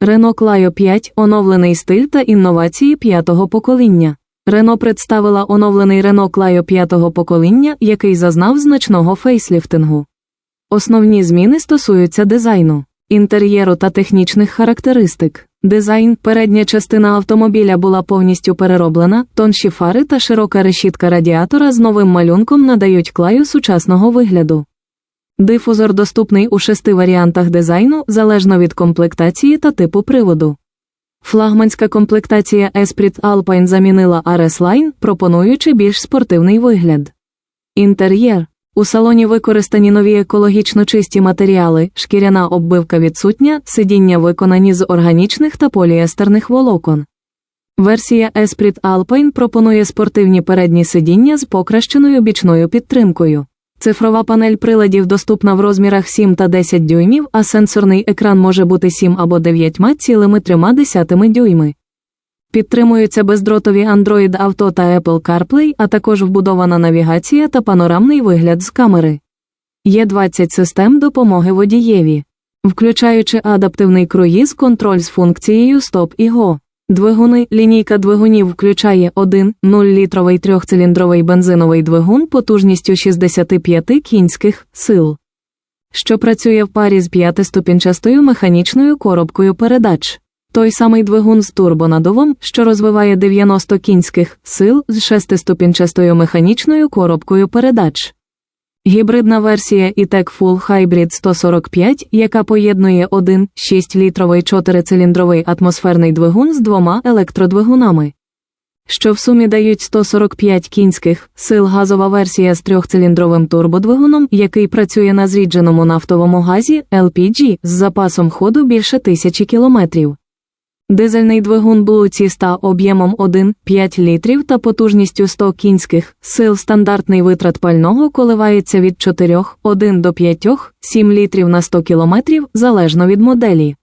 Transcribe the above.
Renault Clio 5 – оновлений стиль та інновації п'ятого покоління. Renault представила оновлений Renault Clio п'ятого покоління, який зазнав значного фейсліфтингу. Основні зміни стосуються дизайну, інтер'єру та технічних характеристик. Дизайн, передня частина автомобіля була повністю перероблена, тонші фари та широка решітка радіатора з новим малюнком надають клаю сучасного вигляду. Дифузор доступний у шести варіантах дизайну залежно від комплектації та типу приводу. Флагманська комплектація Esprit Alpine замінила RS Line, пропонуючи більш спортивний вигляд. Інтер'єр. У салоні використані нові екологічно чисті матеріали, шкіряна оббивка відсутня, сидіння виконані з органічних та поліестерних волокон. Версія Esprit Alpine пропонує спортивні передні сидіння з покращеною бічною підтримкою. Цифрова панель приладів доступна в розмірах 7 та 10 дюймів, а сенсорний екран може бути 7 або 9,3 дюйми. Підтримуються бездротові Android Auto та Apple CarPlay, а також вбудована навігація та панорамний вигляд з камери. Є 20 систем допомоги водієві, включаючи адаптивний круїз, контроль з функцією Стоп і Go. Двигуни лінійка двигунів включає 1 0-літровий трьохциліндровий бензиновий двигун потужністю 65 кінських сил, що працює в парі з п'ятиступінчастою механічною коробкою передач. Той самий двигун з турбонадувом, що розвиває 90 кінських сил з шестиступінчастою механічною коробкою передач. Гібридна версія E-Tech Full Hybrid 145, яка поєднує один 6-літровий 4-циліндровий атмосферний двигун з двома електродвигунами, що в сумі дають 145 кінських сил газова версія з трьохциліндровим турбодвигуном, який працює на зрідженому нафтовому газі LPG з запасом ходу більше тисячі кілометрів. Дизельний двигун Blue C100 об'ємом 1,5 літрів та потужністю 100 кінських сил стандартний витрат пального коливається від 4, 1 до 5, 7 літрів на 100 кілометрів залежно від моделі.